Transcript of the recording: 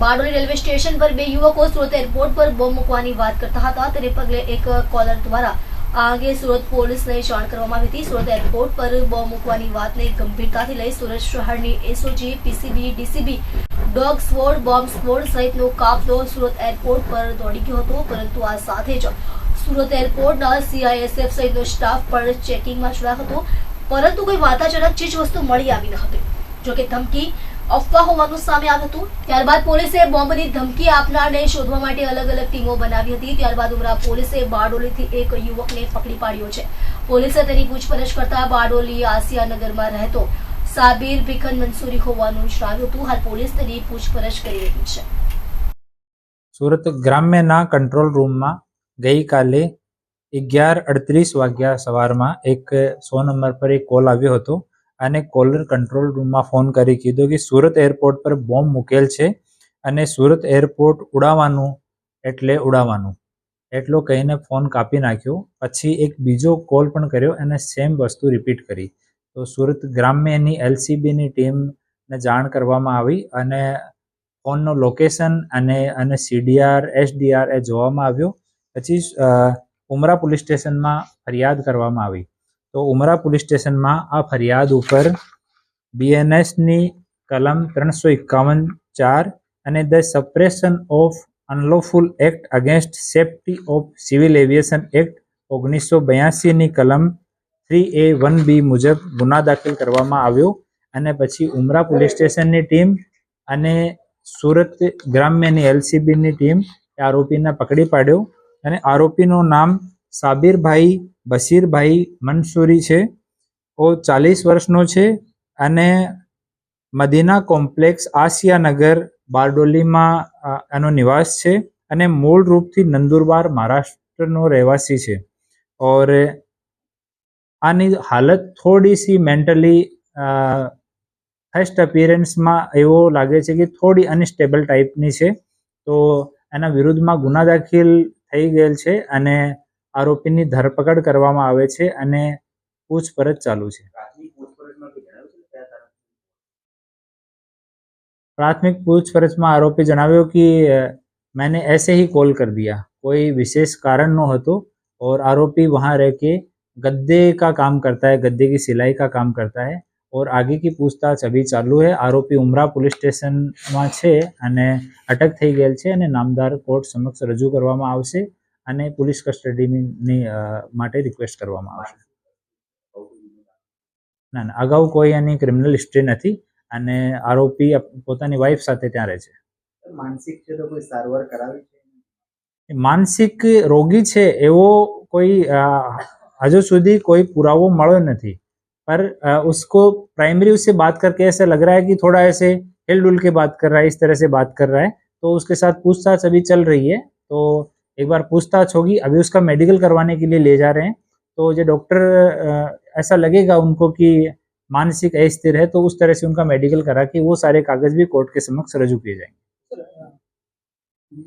Bardoli railway station પર બે યુવકો સુરત એરપોર્ટ પર બોમ્બ મૂકવાની વાત કરતા હતા. તેને પગલે એક કોલર દ્વારા આ અંગે સુરત પોલીસને જાણ કરવામાં આવી હતી. સુરત એરપોર્ટ પર બોમ્બ મૂકવાની વાતને ગંભીરતાથી લઈ સુરત શહેરની SOG, PCB, DCB, dog squad bomb squad સહિતનો કાફલો સુરત એરપોર્ટ પર દોડી ગયો હતો. પરંતુ આ સાથે જ સુરત એરપોર્ટના સીઆઈએસએફ સહિતનો સ્ટાફ પણ ચેકિંગમાં જોડાયો હતો. પરંતુ કોઈ વાર્તાજનક ચીજ વસ્તુ મળી આવી ન હતી. જોકે ધમકી અફવા હોવાનું સામે આવ્યું હતું. ત્યારબાદ પોલીસે બોમ્બની ધમકી આપનારને શોધવા માટે અલગ અલગ ટીમો બનાવી હતી. ત્યારબાદ ઉમરા પોલીસે બારડોલીથી એક યુવકને પકડી પાડ્યો છે. પોલીસે તેની પૂછપરછ કરતા બારડોલી આસિયાનગરમાં રહેતો સાબિર ભીખન મંસૂરી હોવાનું જણાવ્યું હતું. હાલ પોલીસ તેની પૂછપરછ કરી રહી છે. સુરત ગ્રામ્યના કંટ્રોલ રૂમમાં ગઈકાલે અગિયાર અડત્રીસ વાગ્યા સવારમાં એક સો નંબર પર એક કોલ આવ્યો હતો. અને કોલર કંટ્રોલ રૂમમાં ફોન કરી કીધું કે સુરત એરપોર્ટ પર બોમ્બ મૂકેલ છે અને સુરત એરપોર્ટ ઉડાવવાનું, એટલે ઉડાવવાનું. એટલો કહીને ફોન કાપી નાખ્યો. પછી એક બીજો કોલ પણ કર્યો અને સેમ વસ્તુ રિપીટ કરી. તો સુરત ગ્રામ્યની એલસીબીની ટીમને જાણ કરવામાં આવી અને ફોનનો લોકેશન અને અને સીડીઆર એસડીઆર એ જોવામાં આવ્યો. પછી ઉમરા પોલીસ સ્ટેશનમાં ફરિયાદ કરવામાં આવી. તો ઉમરા પોલીસ સ્ટેશનમાં આ ફરિયાદ ઉપર બીએનએસની કલમ ત્રણસો એકાવન ચાર અને the suppression of unlawful act against safety of civil aviation act ઓગણીસો બ્યાસીની કલમ થ્રી એ વન બી મુજબ ગુના દાખલ કરવામાં આવ્યો અને પછી ઉમરા પોલીસ સ્ટેશનની ટીમ અને સુરત ગ્રામ્યની એલસીબીની ટીમ આરોપીને પકડી પાડ્યો અને આરોપીનું નામ સાબિરભાઈ, બશીરભાઈ મંસૂરી છે. ઓ ચાલીસ વર્ષનો છે અને મદીના કોમ્પ્લેક્સ આસિયાનગર બારડોલીમાં એનો નિવાસ છે અને મૂળ રૂપથી નંદુરબાર મહારાષ્ટ્રનો રહેવાસી છે. ઓર આની હાલત થોડી સી મેન્ટલી ફર્સ્ટ અપિયરન્સમાં એવો લાગે છે કે થોડી અનસ્ટેબલ ટાઈપની છે. તો એના વિરુદ્ધમાં ગુના દાખલ થઈ ગયેલ છે અને આરોપીની ધરપકડ કરવામાં આવે છે અને પૂછપરછ ચાલુ છે प्राथमिक पूछपरछ में आरोपी जनाव्यो कि मैंने ऐसे ही कॉल कर दिया कोई विशेष कारण न हो तो और आरोपी वहां रह के गद्दे का काम करता है गद्दे की सिलाई का काम करता है और आगे की पूछताछ अभी चालू है आरोपी ઉમરા પોલીસ સ્ટેશનમાં છે અને અટક થઈ ગયેલ છે અને નામદાર કોર્ટ સમક્ષ રજૂ કરવામાં આવશે અને પોલીસ કસ્ટડીની માટે રિક્વેસ્ટ કરવામાં આવશે. ના ના અગાઉ કોઈ એની ક્રિમિનલ હિસ્ટ્રી નથી અને આરોપી પોતાની વાઈફ સાથે ત્યાં રહે છે. માનસિક છે તો કોઈ સારવાર કરાવી છે? માનસિક રોગી છે એવો કોઈ હજુ સુધી કોઈ પુરાવો મળ્યો નથી. पर ઉસકો પ્રાઇમરી उससे बात करके ऐसा લગ रहा है कि थोड़ा ऐसे हिल डुल के बात कर रहा है इस तरह से बात कर रहा है तो उसके साथ पूछताछ अभी चल रही है तो एक बार पूछताछ होगी, अभी उसका मेडिकल करवाने के लिए ले जा रहे हैं। तो जो डॉक्टर ऐसा लगेगा उनको कि मानसिक अस्थिर है तो उस तरह से उनका मेडिकल करा के वो सारे कागज़ भी कोर्ट के समक्ष रजू किए जाएँगे।